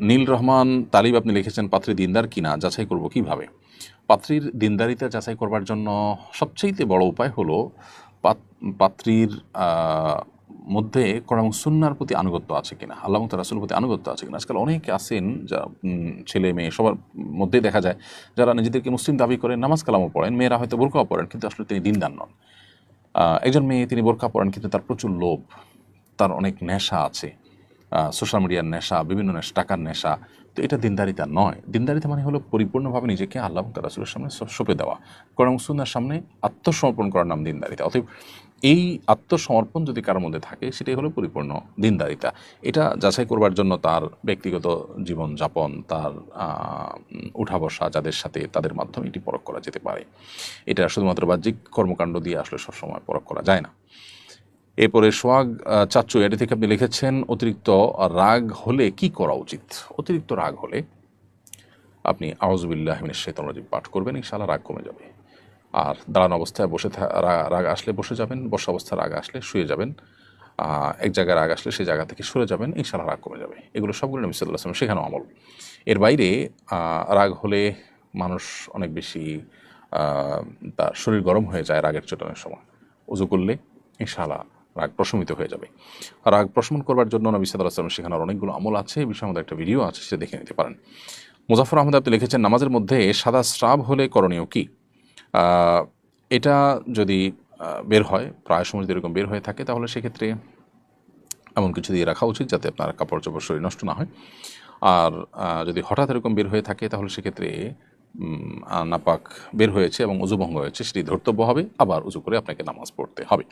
নীল রহমান তালিব, আপনি লিখেছেন পাত্রী দিনদার কিনা, যাচাই করব কীভাবে? পাত্রীর দিনদারিতা যাচাই করবার জন্য সবচেয়ে বড় উপায় হলো পাত- পাত্রীর মধ্যে কোরআন সুন্নার প্রতি আনুগত্য আছে কিনা। আল্লাহ মুক্ত রাসুলের প্রতি আনুগত্য আছে কিনা। আজকাল অনেকে আছেন যা ছেলে মেয়ে, সবার মধ্যেই দেখা যায়, যারা নিজেদেরকে মুসলিম দাবি করেন নামাজ কালামও পড়েন, মেয়েরা হয়তো বোরকাও পড়েন, কিন্তু আসলে তিনি দিনদার নন। একজন মেয়ে তিনি বোরকা পড়েন, কিন্তু তার প্রচুর লোভ, তার অনেক নেশা আছে। সোশ্যাল মিডিয়ার নেশা, বিভিন্ন নেশা, টাকার নেশা। তো এটা দিনদারিতা নয়। দিনদারিতা মানে হলো পরিপূর্ণভাবে নিজেকে আল্লাহ তার রাসুলের সামনে সঁপে দেওয়া। কোরআন সুন্নার সামনে আত্মসমর্পণ করার নাম দিনদারিতা। অতএব এই আত্মসমর্পণ যদি কারোর মধ্যে থাকে, সেটাই হলো পরিপূর্ণ দিনদারিতা। এটা যাচাই করবার জন্য তার ব্যক্তিগত জীবন যাপন তার উঠা বসা যাদের সাথে তাদের মাধ্যমে এটি পরখ করা যেতে পারে। এটা শুধুমাত্র বাহ্যিক কর্মকাণ্ড দিয়ে আসলে সবসময় পরখ করা যায় না। এরপরে আহ, চাচ্চু এটি থেকে আপনি লিখেছেন অতিরিক্ত রাগ হলে কি করা উচিত? অতিরিক্ত রাগ হলে আপনি আউজবিল্লাহ শেতন রাজিব পাঠ করবেন ইনশাআল্লাহ রাগ কমে যাবে। আর দাঁড়ানো অবস্থায় বসে রাগ আসলে বসে যাবেন বসা অবস্থায় রাগ আসলে শুয়ে যাবেন এক জায়গায় রাগ আসলে সেই জায়গা থেকে সরে যাবেন ইনশাআল্লাহ রাগ কমে যাবে। এগুলো সবগুলো নবী সাল্লাহ আসলাম শেখানো আমল। এর বাইরে রাগ হলে মানুষ অনেক বেশি তার শরীর গরম হয়ে যায় রাগের চোটানোর সময়। উজু করলে ইনশাআল্লাহ রাগ প্রশমিত হয়ে যাবে। রাগ প্রশমন করবার জন্য নবী সাল্লাহ আসলাম শেখানোর অনেকগুলো আমল আছে এই বিষয়ে একটা ভিডিও আছে, সেটা দেখে নিতে পারেন। মুজাফর আহমদ, আপনি লিখেছেন, নামাজের মধ্যে সাদা স্রাব হলে করণীয় কি? এটা যদি বের হয়, প্রায় সময় যদি এরকম বের হয়ে থাকে, তাহলে সেক্ষেত্রে এমন কিছু দিয়ে রাখা উচিত যাতে আপনার কাপড় চোপড় শরীর নষ্ট না হয়। আর যদি হঠাৎ এরকম বের হয়ে থাকে, তাহলে সেক্ষেত্রে নাপাক বের হয়েছে এবং উজু ভঙ্গ হয়েছে, সেটি ধর্তব্য হবে, আবার উজু করে আপনাকে নামাজ পড়তে হবে।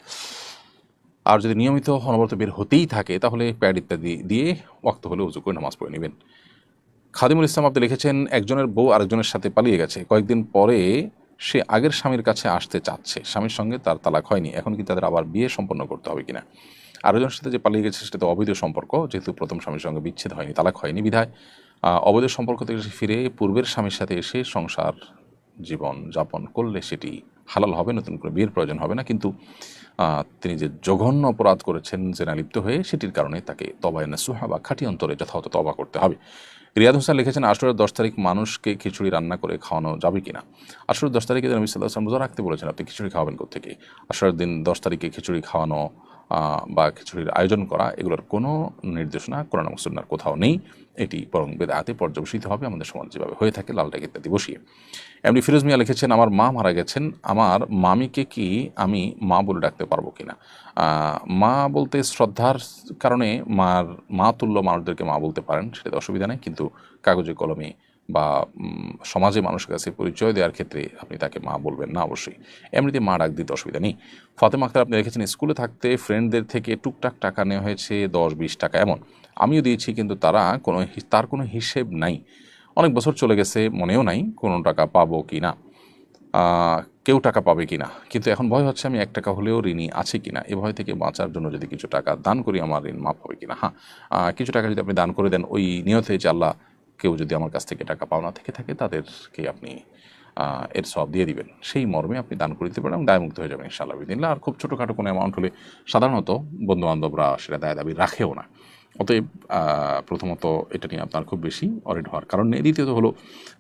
আর যদি নিয়মিত অনবরত বের হতেই থাকে, তাহলে প্যাড ইত্যাদি দিয়ে ওয়াক্ত হলে উজু করে নামাজ পড়ে নেবেন। খাদিমুল ইসলাম আপনি লিখেছেন, একজনের বউ আরেকজনের সাথে পালিয়ে গেছে। কয়েকদিন পরে সে আগের স্বামীর কাছে আসতে চাচ্ছে। স্বামীর সঙ্গে তার তালাক হয়নি। এখন কি তাদের আবার বিয়ে সম্পন্ন করতে হবে কিনা? আরেকজনের সাথে যে পালিয়ে গেছে, সেটা তো অবৈধ সম্পর্ক। যেহেতু প্রথম স্বামীর সঙ্গে বিচ্ছেদ হয়নি, তালাক হয়নি বিধায় অবৈধ সম্পর্ক থেকে ফিরে পূর্বের স্বামীর সাথে এসে সংসার জীবন যাপন করলে সেটি হালাল হবে, নতুন করে বিয়ের প্রয়োজন হবে না। কিন্তু তিনি যে জঘন্য অপরাধ করেছেন জেনা লিপ্ত হয়ে সেটির কারণে তাকে তবায় সুহা বা খাঁটি অন্তরে যথাযথ তবা করতে হবে। রিয়াদ হোসেন লিখেছেন আশুরের দশ তারিখ মানুষকে খিচুড়ি রান্না করে খাওয়ানো যাবে কিনা? আশুরের দশ তারিখে নবী সাল্লাহ আসলাম রোজা রাখতে বলেছেন, আপনি খিচুড়ি খাওয়াবেন থেকে আশুরের দিন দশ তারিখে খিচুড়ি খাওয়ানো বা খিচুড়ির আয়োজন করা, এগুলোর কোনো নির্দেশনা কোরআন মুসলিনার কোথাও নেই। এটি বরং বেদাতে পর্যবেসিত হবে, আমাদের সমাজ যেভাবে হয়ে থাকে, লাল টাক ইত্যাদি বসিয়ে। এমনি ফিরোজ মিয়া লিখেছেন, আমার মা মারা গেছেন, আমার মামিকে কি আমি মা বলে ডাকতে পারব কিনা? মা বলতে শ্রদ্ধার কারণে মার, মা তুল্য মানুষদেরকে মা বলতে পারেন, সেটাতে অসুবিধা নেই, কিন্তু কাগজে কলমে বা সমাজে মানুষের কাছে পরিচয় দেওয়ার ক্ষেত্রে আপনি তাকে মা বলবেন না অবশ্যই। এমনিতে মা ডাক দিতে অসুবিধা নেই। ফাতেমা আক্তার, আপনি রেখেছেন স্কুলে থাকতে ফ্রেন্ডদের থেকে টুকটাক টাকা নেওয়া হয়েছে দশ বিশ টাকা এমন। আমিও দিয়েছি কিন্তু তারা কোনো তার কোনো হিসেব নাই। অনেক বছর চলে গেছে, মনেও নাই কোনো টাকা পাবো কি না। কেউ টাকা পাবে কিনা কিন্তু এখন ভয় হচ্ছে আমি এক টাকা হলেও ঋণী আছে কিনা এ ভয় থেকে বাঁচার জন্য যদি কিছু টাকা দান করি, আমার ঋণ মাফ হবে কিনা হ্যাঁ কিছু টাকা যদি আপনি দান করে দেন, ওই নিয়তে যে আল্লাহ কেউ যদি আমার কাছ থেকে টাকা পাওনা থেকে থাকে, তাদেরকে আপনি এর সব দিয়ে দিবেন। সেই মর্মে আপনি দান করে দিতে পারেন এবং দায়মুক্ত হয়ে যাবেন ইনশাআল্লাহ বিদিনলা আর খুব ছোটোখাটো কোনো অ্যামাউন্ট হলে সাধারণত বন্ধু বান্ধবরা সেটা দায় দাবি রাখেও না। অতএব প্রথমত এটা নিয়ে আপনার খুব বেশি অরিড হওয়ার কারণ নেই। দ্বিতীয়ত হলো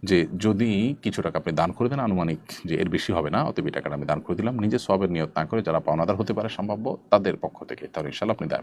যে যদি কিছু টাকা আপনি দান করে দেন, আনুমানিক যে এর বেশি হবে না, অতএব এই টাকাটা আমি দান করে দিলাম। নিজের সবের নিয়ত না করে যারা পাওনাদার হতে পারে, সম্ভাব্য, তাদের পক্ষ থেকে তাহলে ইনশাল্লাহ আপনি দায়